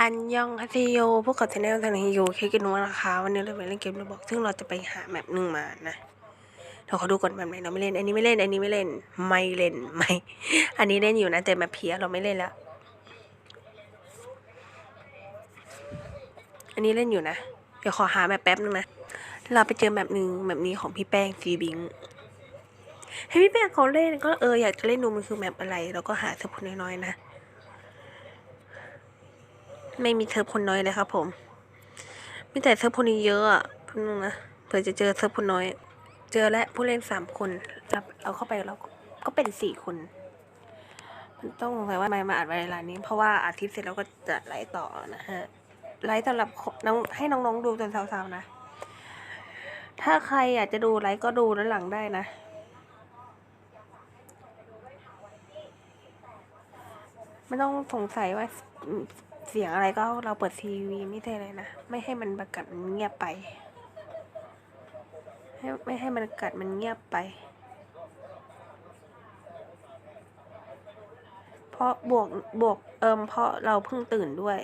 อันยองฮัตโยพวกกับชาแนลทางนี้อยู่เคกินวันะคะ วันนี้เราไปเล่นเกมเราบอก ซึ่งเราจะไปหาแมปหนึ่งมานะเดี๋ยวขอดูก่อนแบบไหนเราไม่เล่น อันนี้ไม่เล่น อันนี้ไม่เล่น ไม่เล่น ไม่ อันนี้เล่นอยู่นะแต่แมปเพียเราไม่เล่นแล้ว อันนี้เล่นอยู่นะ เดี๋ยวขอหาแมปแป๊บนึงนะ เราไปเจอแมปหนึ่งแบบนี้ของพี่แป้งฟีบิงให้พี่แป้งเขาเล่นก็เอออยากจะเล่นดูมันคือแมปอะไรแล้วก็หาสมุดน้อยๆนะ ไม่มีเซิร์ฟคนน้อยเลยครับผมมีแต่เซิร์ฟคนนี้เยอะอะเพิ่งนะเผื่อจะเจอเซิร์ฟคนน้อย เจอแล้วผู้เล่นสามคนรับเอาเข้าไปแล้วก็ก็เป็นสี่คน มันต้องสงสัยว่าทำไมมาอัดเวลานี้ เพราะว่าอาทิตย์เสร็จแล้วก็จะไลฟ์ต่อนะฮะไลฟ์สำหรับน้องให้น้องๆดูจนสาวๆนะ ถ้าใครอยากจะดูไลฟ์ก็ดูด้านหลังได้นะไม่ต้องสงสัยว่า เสียงอะไรก็เราเปิดทีวีไม่ใช่เลยนะ ไม่ให้มันประกัดมันเงียบไป ไม่ให้มันกัดมันเงียบไป เพราะบวกบวกเอิมเพราะเราเพิ่งตื่นด้วย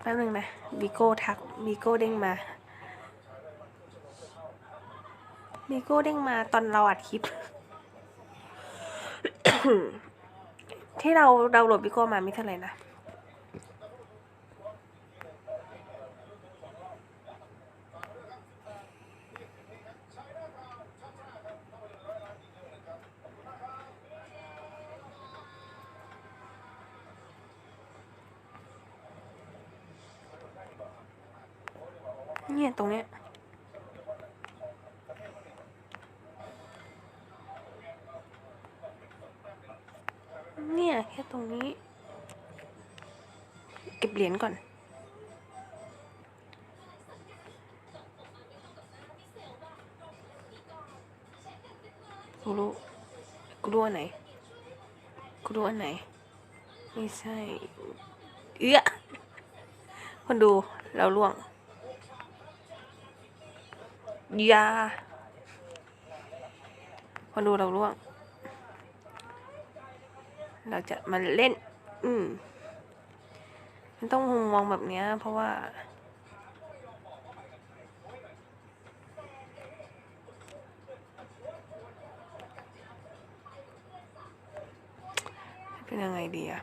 แป๊บนึงนะบีโก้ทักบีโก้เด้งมาบีโก้เด้งมาตอนเราอัดคลิป ที่เราดาวน์โหลดบิโก้มาไม่เท่าไหร่นะเนี่ยตรงเนี้ย เนี่ยแค่ตรงนี้ เก็บเหรียญก่อน กูรู้ กูรู้อันไหน กูรู้อันไหน ไม่ใช่ เอื้อคนดูเราล่วง ยา คนดูเราล่วง เราจะมาเล่น อืม มันต้องมุมมองแบบเนี้ยเพราะว่า เป็นยังไงดีอะ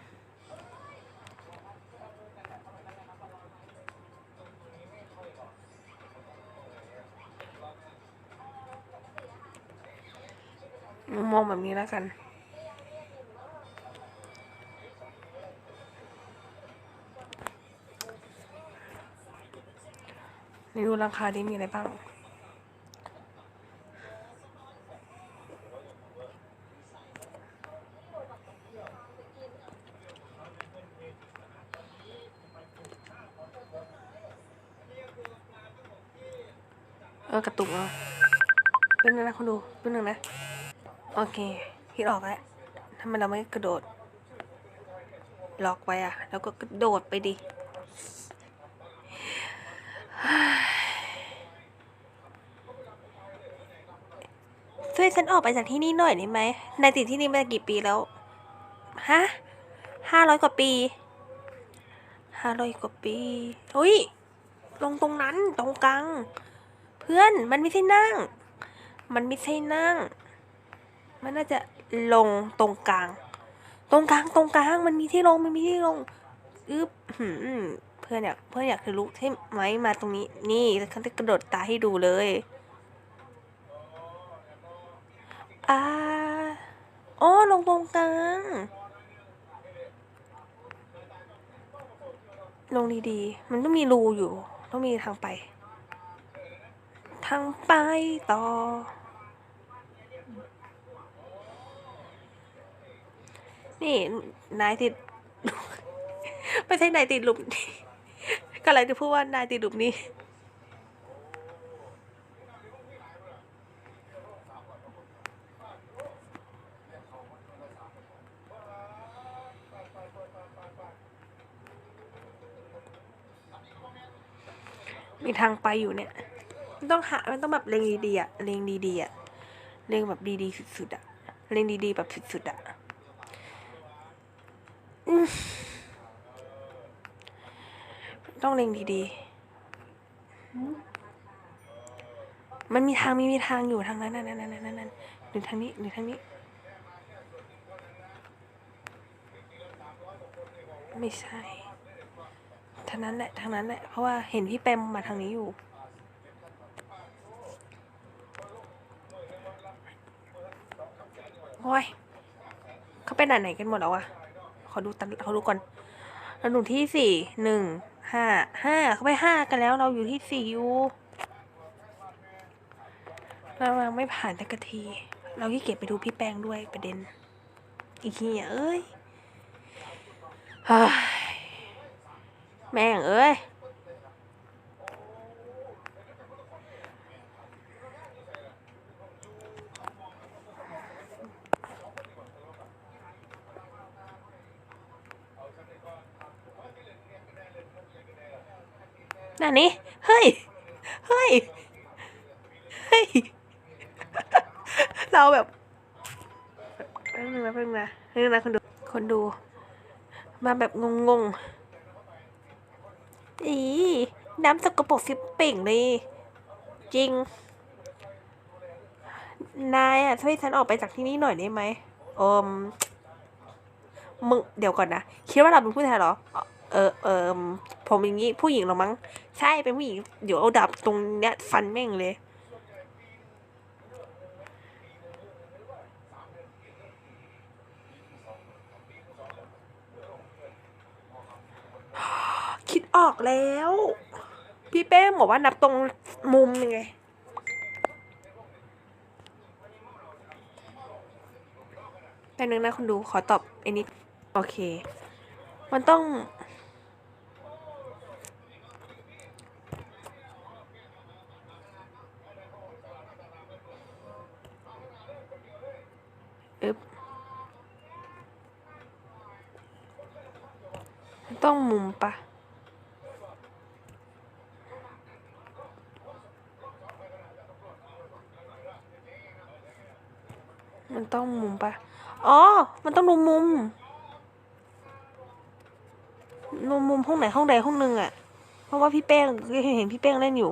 มุมมองแบบนี้แล้วกัน ราคาที่มีอะไรบ้าง เออกระตุกเนาะเป็นงนะคุณดูเป็นหนึ่งนะ โอเคคิดออกแล้วทำไมเราไม่กระโดด ล็อกไว้อะแล้วก็กระโดดไปดิ ช่วย ฉันออกไปจากที่นี่หน่อยได้ไหมนายติดที่นี่มากี่ปีแล้ว ฮะห้าร้อยกว่าปีห้าร้อยกว่าปีอุ้ย ลงตรงนั้นตรงกลาง เพื่อนมันไม่ใช่นั่ง มันไม่ใช่นั่ง มันน่าจะลงตรงกลาง ตรงกลางตรงกลาง มันมีที่ลงมันมีที่ลงอึ๊บเพื่อนอยากเพื่อนอยากจะลุกใช่ไหมมาตรงนี้ นี่ฉันจะกระโดดตาให้ดูเลย อ่าอ๋อลงตรงกลางลงดีๆ มันต้องมีรูอยู่ ต้องมีทางไป ทางไปต่อ นี่นายติด ไม่ใช่นายติดหลุมนี่ก็เลยจะพูดว่านายติดหลุมนี้ มีทางไปอยู่เนี่ย มันต้องหา มันต้องแบบเลงดีๆอะเลงดีๆอะเลงแบบดีๆสุดๆอะเลงดีๆแบบสุดๆอะต้องเลงดีๆ มันมีทางมีมีทางอยู่ทางนั้นนั่นนั่นนั่นนั่นนั่นหรือทางนี้หรือทางนี้ ไม่ใช่ ทางนั้นแหละทางนั้นแหละเพราะว่าเห็นพี่เปมมาทางนี้อยู่ โอ้ยเขาไปไหนไหนกันหมดแล้วอะขอดูตันเขอดูก่อนเราหนูที่สี่หนึ่งห้าห้าเขาไปห้ากันแล้วเราอยู่ที่สี่อยู่เรายังไม่ผ่านสักที เราที่เก็บไปดูพี่แปงด้วยประเด็น อีกทีเอ้ยเฮ้ย แม่งเอ้ย นั่นนี่ เฮ้ย เฮ้ย เฮ้ย เราแบบแป๊บนึงนะแป๊บนึงนะแป๊บนึงนะคนดู คนดู มาแบบงงๆ อีน้ำสกปรกฟิปเป่งเลย จริง นายอะช่วยฉันออกไปจากที่นี่หน่อยได้ไหมเอมมึงเดี๋ยวก่อนนะ คิดว่าเราเป็นผู้ชายเหรอ เออเออผมอย่างนี้ผู้หญิงหรอมั้ง ใช่เป็นผู้หญิง เดี๋ยวเอาดาบตรงเนี้ยฟันแม่งเลย คิด ออกแล้ว พี่เป้บอกว่านับตรงมุมยังไงแป๊บนึงนะคุณดูขอตอบไอ้นี้โอเค มันต้อง อึบต้องมุมปะ มันต้องมุม ปะอ๋อ มันต้องดูมุมมุมมุมห้องไหนห้องใดห้องหนึ่งอะเพราะว่าพี่แป้งเห็นพี่แป้งเล่นอยู่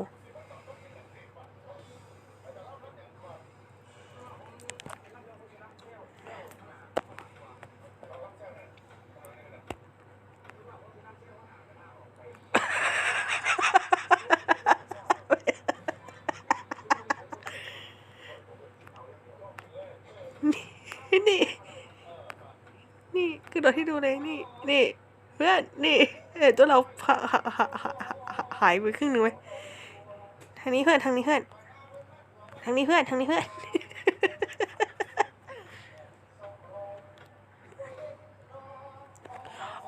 นี่ นีู่เลยนี่ นี่ เพื่อน นี่เออตัวเราหาหาหาหาหาหายไปครึ่งหนึ่งไหมทางนี้เพื่อน ทางนี้เพื่อน ทางนี้เพื่อน ทางนี้เพื่อน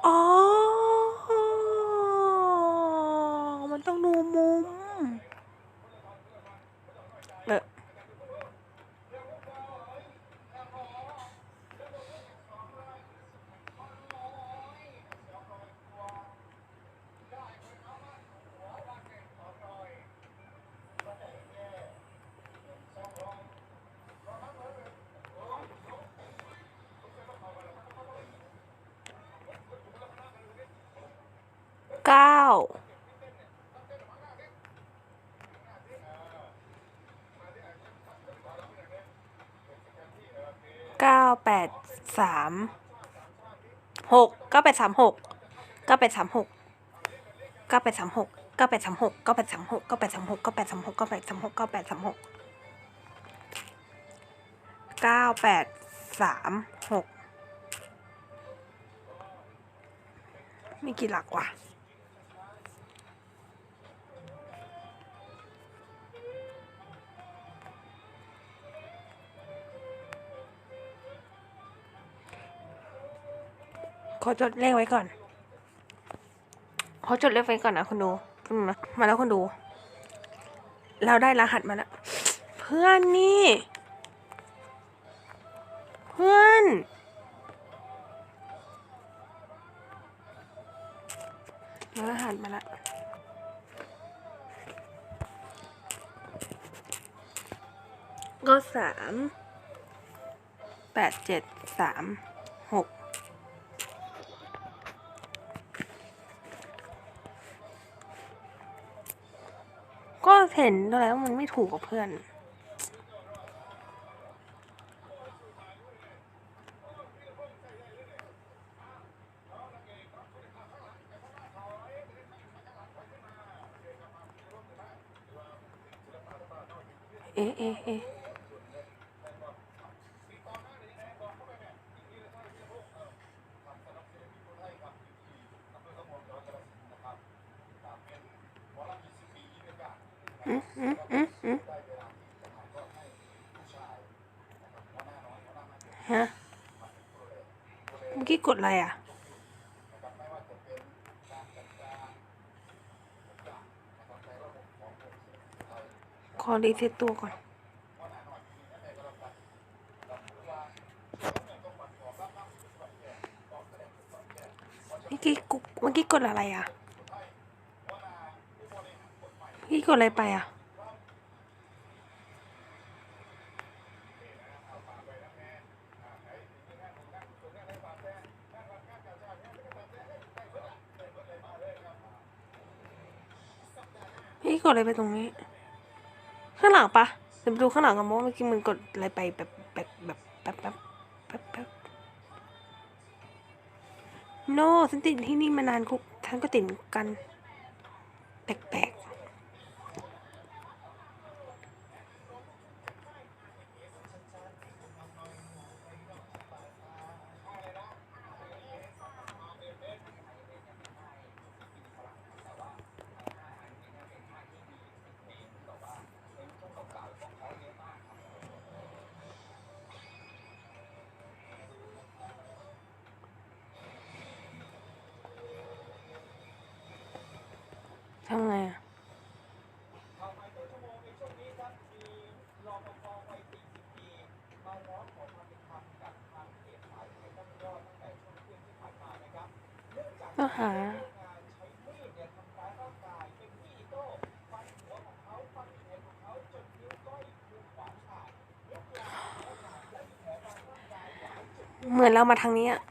อ๋อ มันต้องดูมุม เออ เก้า เก้าแปด สามหกเก้าแปดสามหกเก้าแปดสามหกเก้าแปดสามหกเก้าแปดสามหกเก้าแปดสามหกเก้าแปดสามหกเก้าแปดสามหกเก้าแปดสามหกเก้าแปดสามหกเก้าแปดสามหกมีกี่หลักว่ะ ขอจดเลขไว้ก่อน ขอจดเลขไว้ก่อนนะคุณดูมาแล้วคุณดู เราได้รหัสมาแล้ว เพื่อนนี่ เพื่อน รหัสมาแล้วก็สามแปดเจ็ดสามหก ก็เห็นแล้วมันไม่ถูกกับเพื่อน เอ๊ะเอ๊ะเอ๊ะอืมอืมอืมอืมฮะ เมื่อ กี้กดอะไรอะ ขอรีเซ็ตตัวก่อนเมื่อกี้กุเมื่อกี้กดอะไรอะเมื่อกี้กดอะไรไปอะ กดอะไรไปตรงนี้ ข้างหลังปะเดี๋ยวไปดูข้างหลังกันว่าเมื่อกี้มึงกดอะไรไปแบบแบบแบบแบบแบบแบบแบบโน่ฉันติดที่นี่มานานกุ๊กฉันก็ติดกัน แปลกๆ ทำไงอะก็หาเหมือนเรามาทางนี้อะ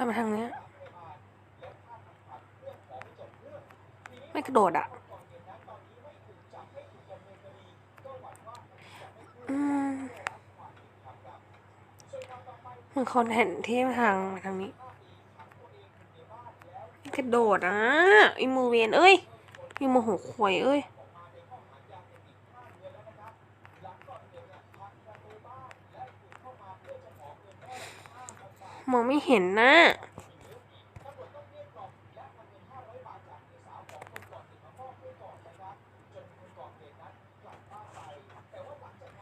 เรามาทางเนี้ย ไม่กระโดดอะ อื มเหมือนคนเห็นที่ทางมาทางนี้ไม่กระโดดอะไอมือเวียนเอ้ยไอมือหัวขวยเอ้ยมองไม่เห็นนะ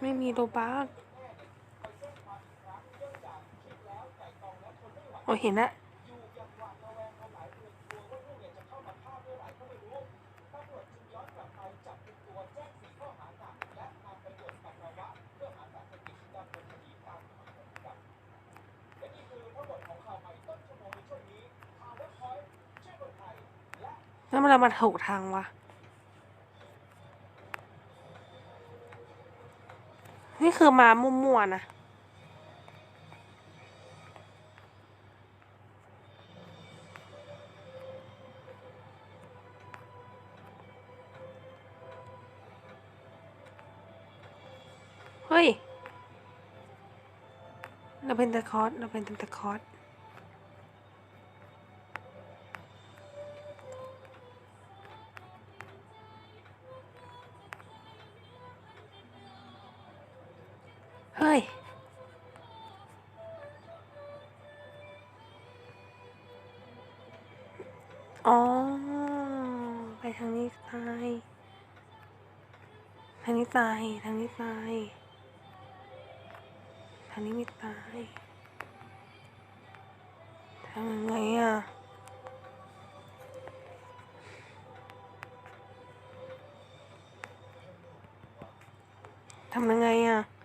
ไม่มีโลบักโอ้เห็นละแล้วมันเรามาถูกทางวะ นี่คือมามั่วๆนะเฮ้ยเราเป็นตะคอร์สเราเป็นตะคอร์ส อ๋อ ไปทางนี้ตาย ทางนี้ตาย ทางนี้ตาย ทางนี้ไม่ตายทำยังไงอะทำยังไงอะ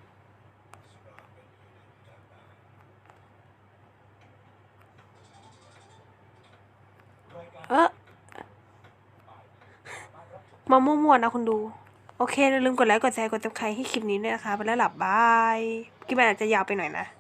มามั่วๆนะคุณดู โอเคอย่าลืมกดไลค์กดแชร์กดติดตามให้คลิปนี้ด้วยนะคะ ไปแล้วหลับบายคลิปมันอาจจะยาวไปหน่อยนะ